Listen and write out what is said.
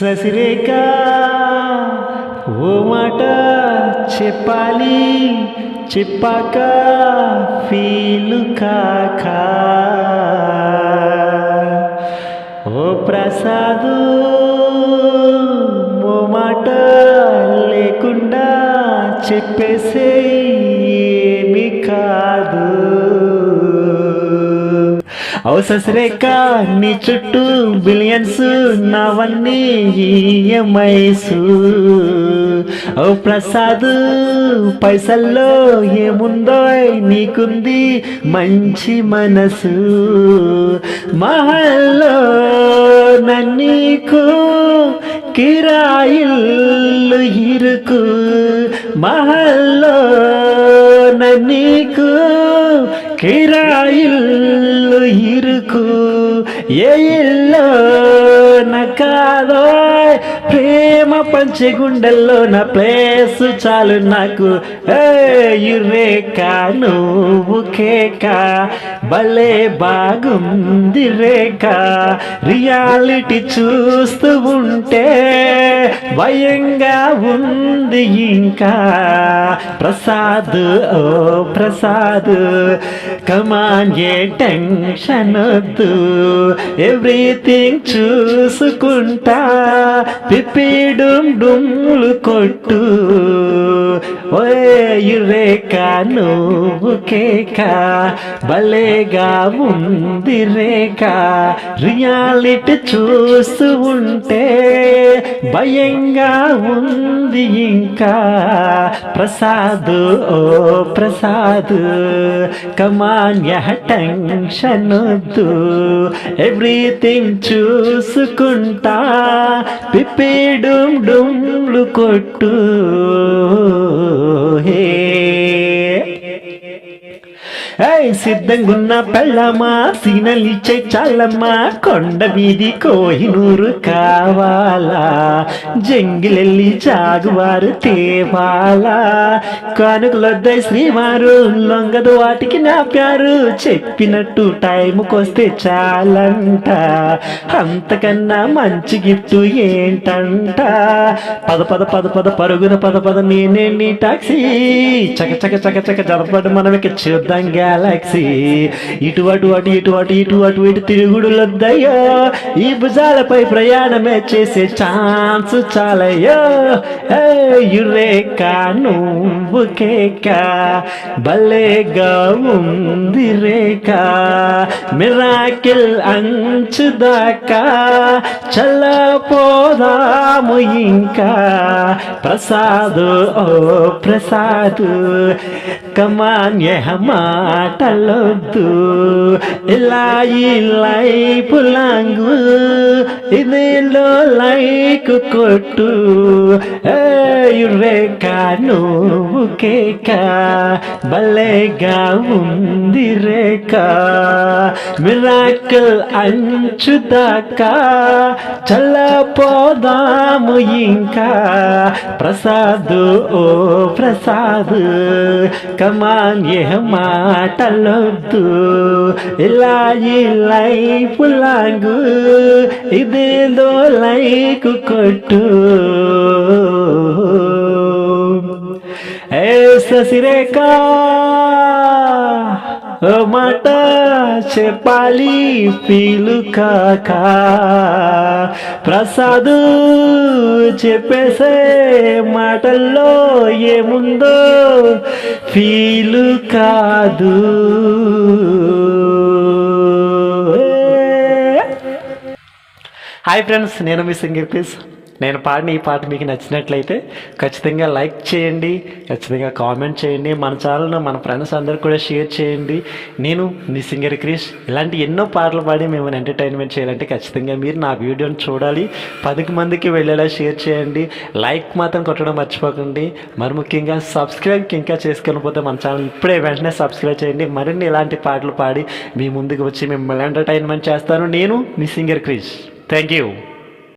ససిరేక ఓ మాట చెప్పాలి చెప్పాక ఫీలు కాక. ఓ ప్రసాదు ఓ మాట లేకుండా చెప్పేసే ఏమి కాదు. అవసరేక నీ చుట్టూ బిలియన్స్ నావన్నీ ఈఎంఐస్. ఓ ప్రసాద్ పైసల్లో ఏముందో నీకుంది మంచి మనసు. మహల్లో నన్నీకు కిరాయిల్లు ఇరుకు. మహల్లో నన్నీకు కిరాయిల్లు ఇరుకు ఏ ఇల్లు నకాదో ప్రేమ పంచగుండెల్లో నా ప్లేస్ చాలు నాకు. రేఖ నువ్వు కేక. భలే బాగుంది రేఖ. రియాలిటీ చూస్తూ ఉంటే భయంగా ఉంది ఇంకా. ప్రసాద్ ఓ ప్రసాద్ కమాన్ ఏ టెన్షన్ వద్దు. ఎవ్రీథింగ్ చూసుకుంటా. పిప్పిడుం డుమ్లు కొట్టు. ఓయ్ రేఖ నువ్వు కేక. భలేగా ఉంది రేఖ. రియాలిటీ చూస్తూ ఉంటే భయంగా ఉంది ఇంకా. ప్రసాద్ ఓ ప్రసాద్ కమాన్య యహ టెన్షన్ వద్దు ఎవ్రీథింగ్ చూసుకుంటా. డుమ్ డుమ్లు కొట్టు. సిద్ధంగున్న పెళ్ళమ్మా సీనలిచ్చే చాలమ్మా? కొండ వీధి కోహినూరు కావాలా? జంగిలెల్లి జాగువారు తేవాలా? కానుకలొద్దై శ్రీవారు లొంగదు వాటికి నాపారు చెప్పినట్టు టైంకొస్తే చాలంట. అంతకన్నా మంచి గిఫ్ట్ ఏంటంట? పద పద పద పద పరుగున పద పద నేనే నీ టాక్సీ? చక చక చక చక జరపడం మనం ఇక చూద్దాం టాక్సీ ఇటు అటు అటు ఇటు అటు ఇటు అటు ఇటు తిరుగుడులొద్దయ్యో. ఈ భుజాలపై ప్రయాణమే చేసే ఛాన్స్ చాలయ్యో. యురేక నువ్వు కేక? భలేగా ఉంది రేఖ. మిరాకిల్ అంచు దాకా. చల్లపోదాము ఇంకా. ప్రసాదు ఓ ప్రసాదు. కమాన్య మాటలొద్దు ఇలా ఈ లైఫ్ లాంగు ఇదేలో లైక్ కొట్టు. రేఖా నువ్వు కేక భలేగా ఉంది రేఖ మిరాకల్ అంచు దాకా చల్లపోదాము ఇంకా. ప్రసాదు ఓ ప్రసాద్ కమాన్ ఏ మాట ఇలా ఈ లైఫ్ లాంగు ఇదేదో లైక్ కొట్టు ఏ ససిరేఖ ఓ మాట చెప్పాలి పీలు కాక ప్రసాదు చెప్పేసే మాటల్లో ఏముందో ఫీలు కాదు హాయ్ ఫ్రెండ్స్ నేను మీ సింగర్ ప్లీజ్ నేను పాడిన ఈ పాట మీకు నచ్చినట్లయితే ఖచ్చితంగా లైక్ చేయండి ఖచ్చితంగా కామెంట్ చేయండి మన ఛానల్ను మన ఫ్రెండ్స్ అందరు కూడా షేర్ చేయండి. నేను మీ సింగర్ క్రిష్. ఇలాంటి ఎన్నో పాటలు పాడి మిమ్మల్ని ఎంటర్టైన్మెంట్ చేయాలంటే ఖచ్చితంగా మీరు నా వీడియోని చూడాలి. పదికి మందికి వెళ్ళేలా షేర్ చేయండి. లైక్ మాత్రం కొట్టడం మర్చిపోకండి. మరి ముఖ్యంగా సబ్స్క్రైబ్ ఇంకా చేసుకెళ్ళిపోతే మన ఛానల్ ఇప్పుడే వెంటనే సబ్స్క్రైబ్ చేయండి. మరిన్ని ఇలాంటి పాటలు పాడి మీ ముందుకు వచ్చి మిమ్మల్ని ఎంటర్టైన్మెంట్ చేస్తాను. నేను మీ సింగర్ క్రిష్. Thank you